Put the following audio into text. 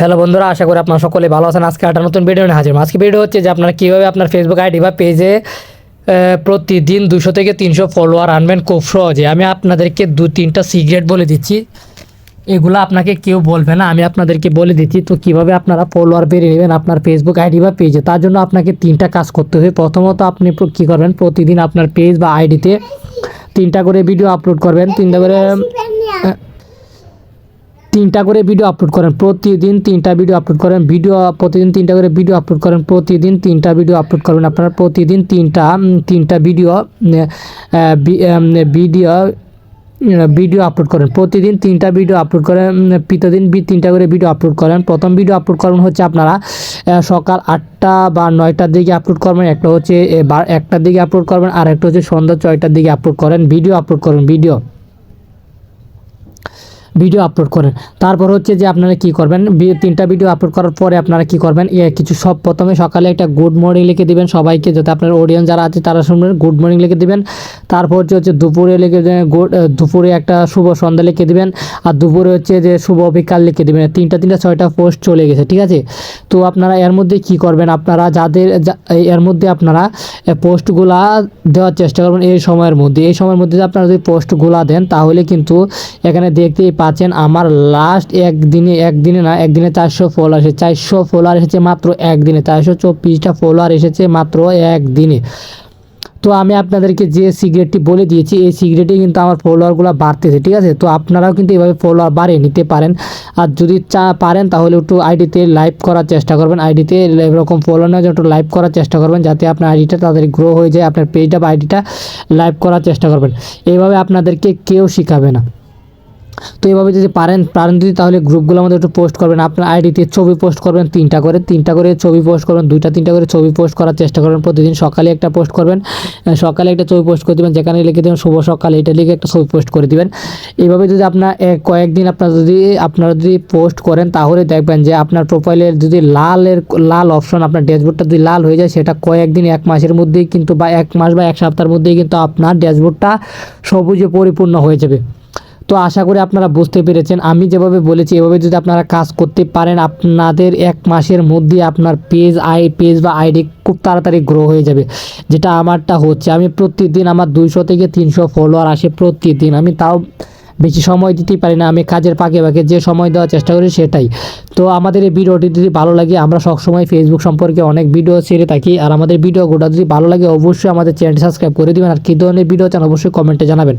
Hello বন্ধুরা আশা করি আপনারা সকলে ভালো আছেন। আজকে একটা নতুন ভিডিও নিয়ে হাজির। আজকে ভিডিও হচ্ছে যে আপনারা কীভাবে আপনার ফেসবুক আইডি বা পেজে প্রতিদিন দুশো থেকে তিনশো ফলোয়ার আনবেন খুব সহজে। আমি আপনাদেরকে দু তিনটা সিক্রেট বলে দিচ্ছি। এগুলো আপনাকে কেউ বলবে না আমি আপনাদেরকে বলে দিচ্ছি। তো কীভাবে আপনারা ফলোয়ার বেরিয়ে নেবেন আপনার ফেসবুক আইডি বা পেজে তার জন্য আপনাকে তিনটা কাজ করতে হবে। প্রথমত আপনি কী করবেন? প্রতিদিন আপনার পেজ বা আইডিতে তিনটা করে ভিডিও আপলোড করবেন। তিনটা করে তিনটা করে ভিডিও আপলোড করেন, প্রতিদিন তিনটা ভিডিও আপলোড করেন ভিডিও প্রতিদিন তিনটা করে ভিডিও আপলোড করেন, প্রতিদিন তিনটা ভিডিও আপলোড করবেন। আপনারা প্রতিদিন তিনটা তিনটা ভিডিও ভিডিও ভিডিও আপলোড করেন। প্রতিদিন তিনটা ভিডিও আপলোড করেন প্রতিদিন তিনটা করে ভিডিও আপলোড করেন। প্রথম ভিডিও আপলোড করবেন হচ্ছে আপনারা সকাল আটটা বা নয়টার দিকে আপলোড করবেন, একটা হচ্ছে একটার দিকে আপলোড করবেন, আর একটা হচ্ছে সন্ধ্যা ছয়টার দিকে আপলোড করেন ভিডিও আপলোড করেন ভিডিও ভিডিও আপলোড করেন। তারপর হচ্ছে যে আপনারা কি করবেন তিনটা ভিডিও আপলোড করার পরে আপনারা কি করবেন কিছু সব প্রথমে সকালে একটা গুড মর্নিং লিখে দিবেন সবাইকে, যাতে আপনার অডিয়েন্স যারা আছে তারা শুনবেন গুড মর্নিং লিখে দিবেন। তারপর হচ্ছে হচ্ছে দুপুরে লিখে দেবেন গুড দুপুরে একটা শুভ সন্ধ্যা লিখে দিবেন, আর দুপুরে হচ্ছে যে শুভ বিকাল লিখে দিবেন। তিনটা তিনটা, ছয়টা পোস্ট চলে গেছে, ঠিক আছে? তো আপনারা এর মধ্যে কি করবেন, আপনারা যাদের এর মধ্যে আপনারা পোস্টগুলা দেওয়ার চেষ্টা করবেন এই সময়ের মধ্যে। এই সময়ের মধ্যে আপনারা যদি পোস্টগুলা দেন, তাহলে কিন্তু এখানে দেখতেই পাচ্ছেন আমার লাস্ট একদিনে একদিনে না, একদিনে চারশো ফলোয়ার এসেছে। চারশো ফলোয়ার এসেছে মাত্র একদিনে, চারশো চব্বিশটা ফলোয়ার এসেছে মাত্র একদিনে। তো আমি আপনাদেরকে যে সিগারেটটি বলে দিয়েছি, এই সিগারেটে কিন্তু আমার ফলোয়ারগুলো বাড়তেছে, ঠিক আছে? তো আপনারাও কিন্তু এভাবে ফলোয়ার বাড়িয়ে নিতে পারেন। আর যদি চা পারেন, তাহলে একটু আইডিতে লাইভ করার চেষ্টা করবেন। আইডিতে এরকম ফলো নেওয়ার একটু লাইভ করার চেষ্টা করবেন, যাতে আপনার আইডিটা তাদের গ্রো হয়ে যায়, আপনার পেজটা বা আইডিটা লাইভ করার চেষ্টা করবেন। এইভাবে আপনাদেরকে কেউ শিখাবে না। তো এভাবে যদি পারেন পারেন যদি, তাহলে গ্রুপগুলোর মধ্যে একটু পোস্ট করবেন। আপনার আইডিতে ছবি পোস্ট করবেন, তিনটা করে তিনটা করে ছবি পোস্ট করবেন, দুইটা, তিনটা করে ছবি পোস্ট করার চেষ্টা করবেন। প্রতিদিন সকালে একটা পোস্ট করবেন সকালে একটা ছবি পোস্ট করে দেবেন, যেখানে লিখে দেবেন, শুভ সকাল এটা লিখে একটা ছবি পোস্ট করে দিবেন। এইভাবে যদি আপনার কয়েকদিন আপনার যদি, আপনারা যদি পোস্ট করেন, তাহলে দেখবেন যে আপনার প্রোফাইলের যদি লালের লাল অপশন আপনার ড্যাশবোর্ডটা যদি লাল হয়ে যায়, সেটা কয়েকদিন, এক মাসের মধ্যেই কিন্তু বা এক মাস বা এক সপ্তাহের মধ্যেই কিন্তু আপনার ড্যাশবোর্ডটা সবুজে পরিপূর্ণ হয়ে যাবে। তো আশা করি আপনারা বুঝতে পেরেছেন। আমি যেভাবে বলেছি, এভাবে যদি আপনারা কাজ করতে পারেন, আপনাদের এক মাসের মধ্যে আপনার পেজ আই, পেজ বা আইডি খুব তাড়াতাড়ি গ্রো হয়ে যাবে, যেটা আমারটা হচ্ছে। আমি প্রতিদিন আমার দুইশো থেকে তিনশো ফলোয়ার আসে প্রতিদিন। আমি তাও বেশি সময় দিতেই পারি না। আমি কাজের পাকে পাকে যে সময় দেওয়ার চেষ্টা করি সেটাই। তো আমাদের এই ভিডিওটি যদি ভালো লাগে, আমরা সবসময় ফেসবুক সম্পর্কে অনেক ভিডিও ছেড়ে থাকি। আর আমাদের ভিডিওগুলো যদি ভালো লাগে, অবশ্যই আমাদের চ্যানেলটি সাবস্ক্রাইব করে দেবেন। আর কী ধরনের ভিডিও চান, অবশ্যই কমেন্টে জানাবেন।